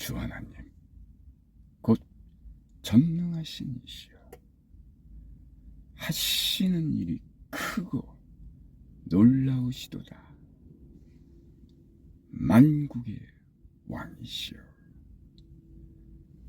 주 하나님 곧 전능하신 이시여. 하시는 일이 크고 놀라우시도다. 만국의 왕이시여.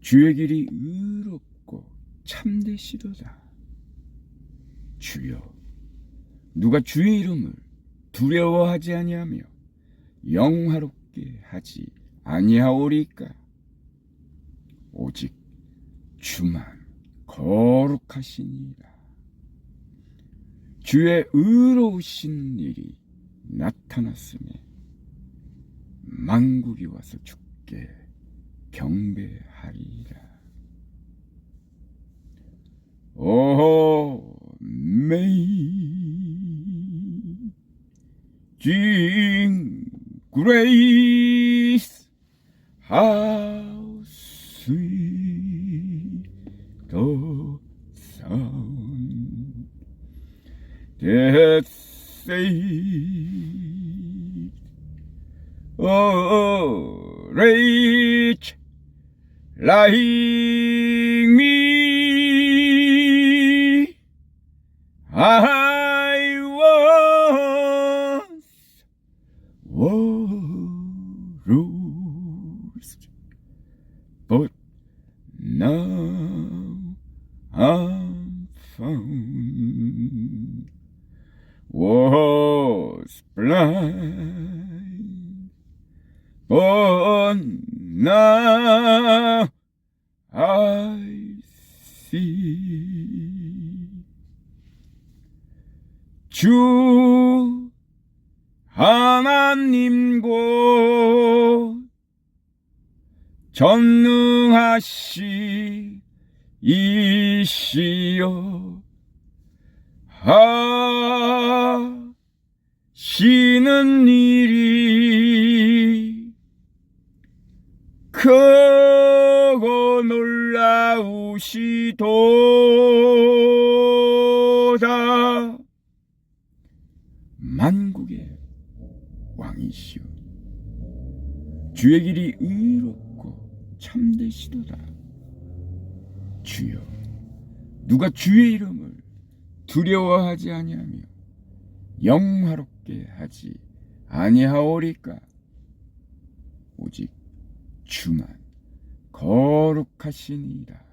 주의 길이 의롭고 참되시도다. 주여 누가 주의 이름을 두려워하지 아니하며 영화롭게 하지 아니하오리까? 오직 주만 거룩하시니라. 주의 의로우신 일이 나타났음에 만국이 와서 주께 경배하리라. 오 amazing grace how sweet the sound that saved a wretch like me. I I see. 주 하나님 곧 전능하시 이시여 하 시는 일이 크고 놀라우시도다. 만국의 왕이시여 주의 길이 의롭고 참되시도다. 주여 누가 주의 이름을 두려워하지 아니하며 영화롭 게 하지 아니하오리까? 오직 주만 거룩하시니라.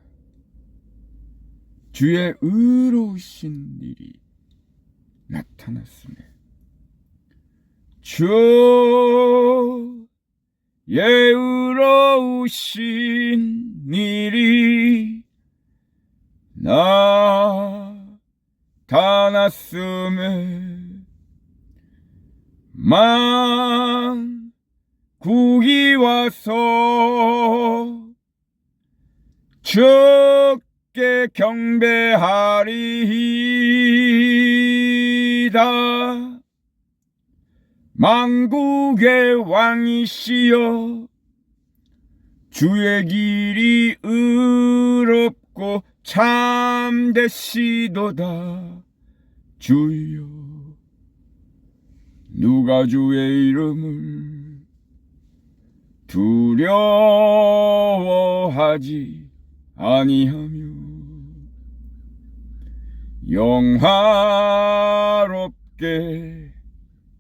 주의 의로우신 일이 나타났음에 주의 의로우신 일이 나타났음에 만 국이 와서 주께 경배하리이다. 만국의 왕이시여 주의 길이 의롭고 참되시도다. 주여 누가 주의 이름을 두려워하지 아니하며 영화롭게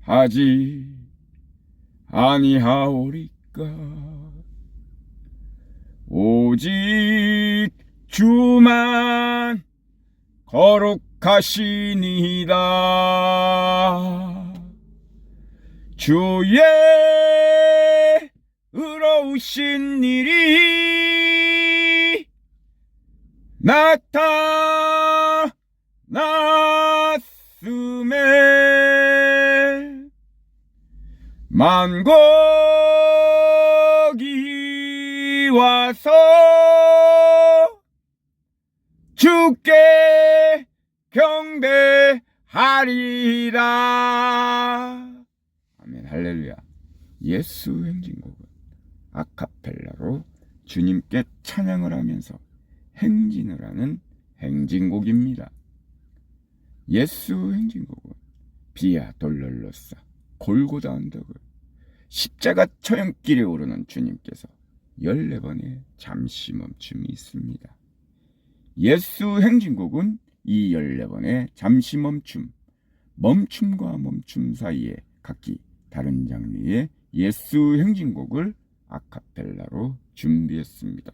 하지 아니하오리까? 오직 주만 거룩하시니라 주의 의로우신 일이 나타났음에 만국이 와서 주께 경배하리라 예수 행진곡은 아카펠라로 주님께 찬양을 하면서 행진을 하는 행진곡입니다 예수 행진곡은 비아 돌롤로사 골고다 언덕을 십자가 처형길에 오르는 주님께서 14번의 잠시 멈춤이 있습니다. 예수 행진곡은 이 14번의 잠시 멈춤, 멈춤과 멈춤 사이에 각기 다른 장르의 예수 행진곡을 아카펠라로 준비했습니다.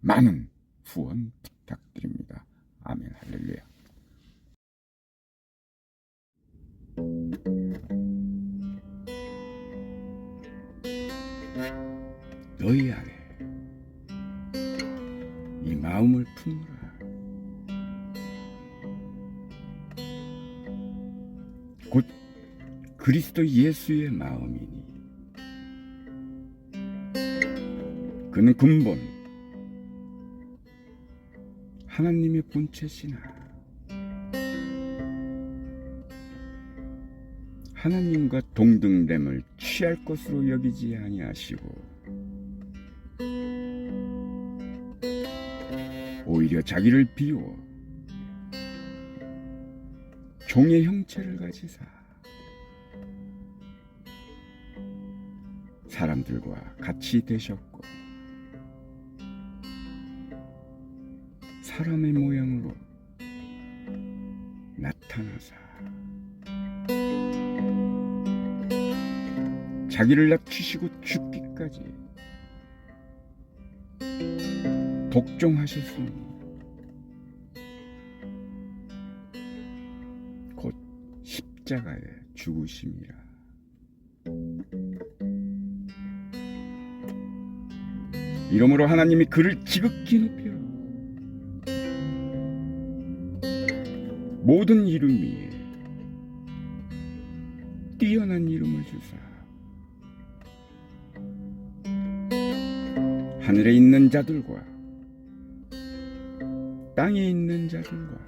많은 후원 부탁드립니다. 아멘 할렐루야. 너희 안에 이 마음을 품으라. 곧 그리스도 예수의 마음이니 그는 근본. 하나님의 본체시나. 하나님과 동등됨을 취할 것으로 여기지 아니하시고 오히려 자기를 비워 종의 형체를 가지사 사람들과 같이 되셨고 사람의 모양으로 나타나사. 자기를 낮추시고 죽기까지 복종하셨으니 곧 십자가에 죽으심이라. 이러므로 하나님이 그를 지극히 높여 모든 이름 위에 뛰어난 이름을 주사 하늘에 있는 자들과 땅에 있는 자들과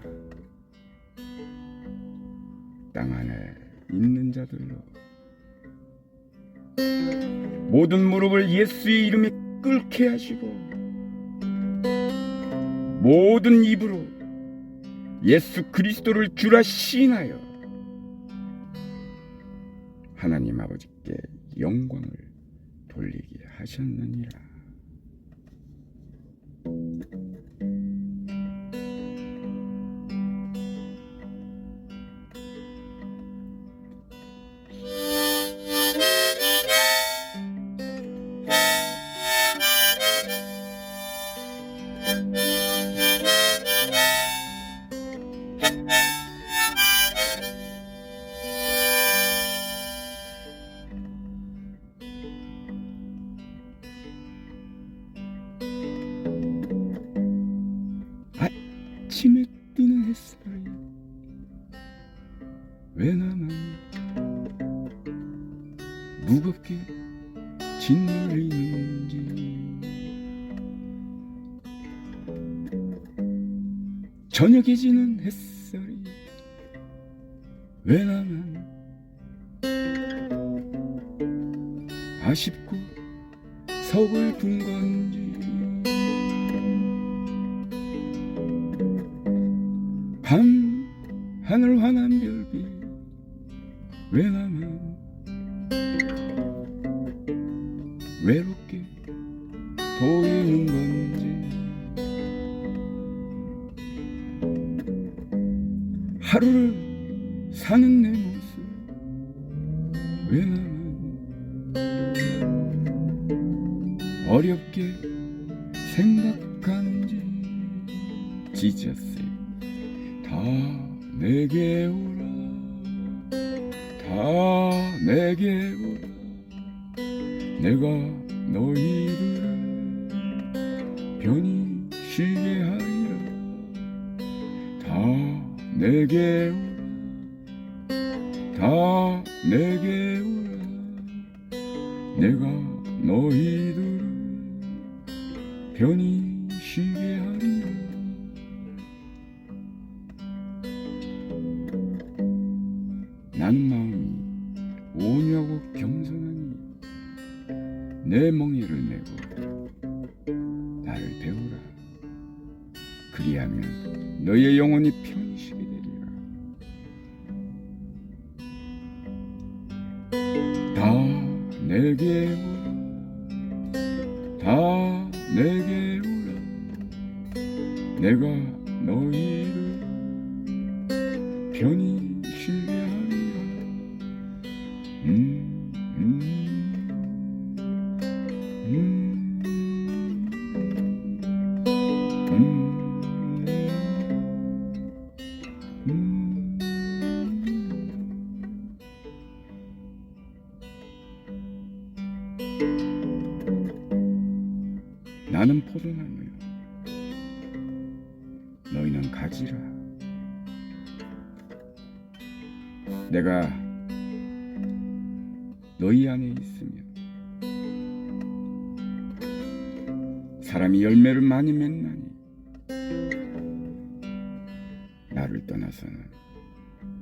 땅 안에 있는 자들로 모든 무릎을 예수의 이름에 꿇게 하시고 모든 입으로 예수 그리스도를 주라 시인하여 하나님 아버지께 영광을 돌리게 하셨느니라. 왜 나만 무겁게 짓눌리는지. 저녁에 지는 햇살이 왜 나만 아쉽고 서글픈 건 밤 하늘 환한 별빛 왜 나만 외롭게 보이는 건지. 하루를 사는 내 모습 왜 나만 어렵게 생각하는지 지쳤어요 다 내게 오라. 다 내게 오라. 내가 너희들을 편히 쉬게 하리라. 다 내게 오라. 다 내게 오라. 내가 너희들을 편히 쉬게 하리라 내게 오라 내가 너희를 편히 나는 포도나무요 너희는 가지라 내가 너희 안에 있으면 사람이 열매를 많이 맺나니 나를 떠나서는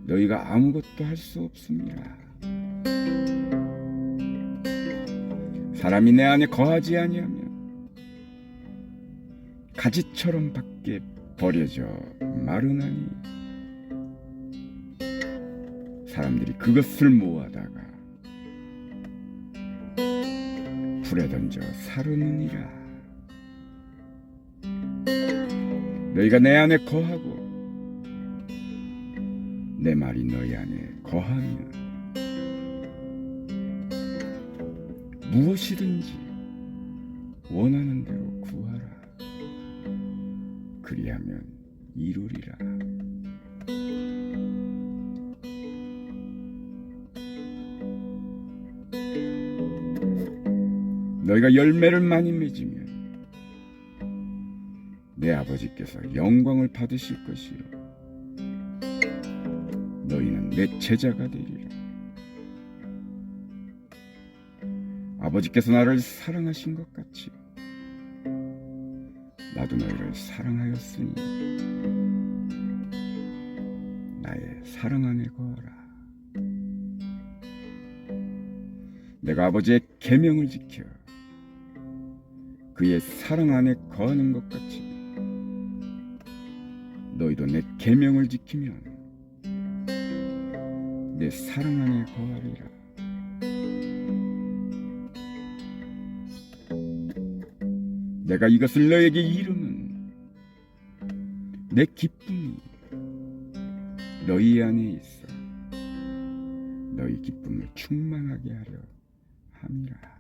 너희가 아무것도 할 수 없습니다. 사람이 내 안에 거하지 아니하면 가지처럼 밖에 버려져 마르나니 사람들이 그것을 모아다가 불에 던져 사르느니라 너희가 내 안에 거하고 내 말이 너희 안에 거하면 무엇이든지 원하는 대로. 그리하면 이루리라. 너희가 열매를 많이 맺으면 내 아버지께서 영광을 받으실 것이요 너희는 내 제자가 되리라. 아버지께서 나를 사랑하신 것 같이 나도 너희를 사랑하였으니 나의 사랑 안에 거하라. 내가 아버지의 계명을 지켜 그의 사랑 안에 거하는 것 같이 너희도 내 계명을 지키면 내 사랑 안에 거하리라. 내가 이것을 너에게 이르면 내 기쁨이 너희 안에 있어 너희 기쁨을 충만하게 하려 함이라.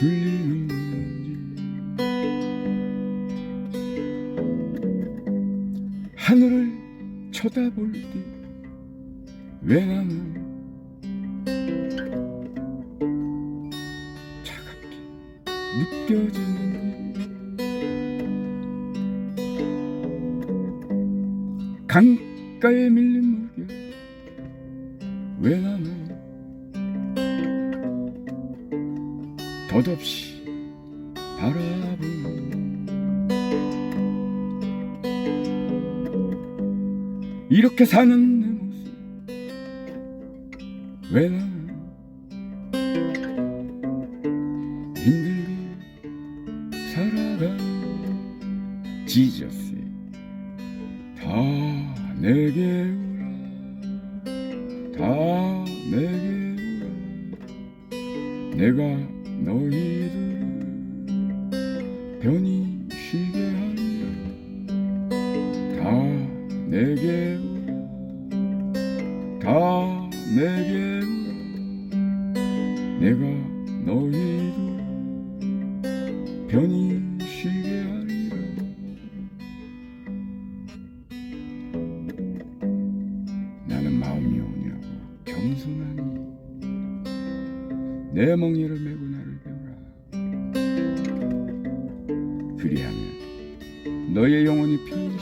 들리는지. 하늘을 쳐다볼 때 왜 나는 차갑게 느껴지는지 강가에 밀린 덧없이 바라보는 이렇게 사는 내 모습. 왜 나는 힘들게 살아가는 지저스 다 내게 오라. 다 내게 오라. 내가 너희들을 편히 쉬게 하리라. 다 내게 오라 다 내게 오라 내가 너희들을 편히 쉬게 하리라. 나는 마음이 온유하고 겸손하니 내 멍에를 메고 그리하면 너의 영혼이 편히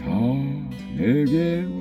더 내게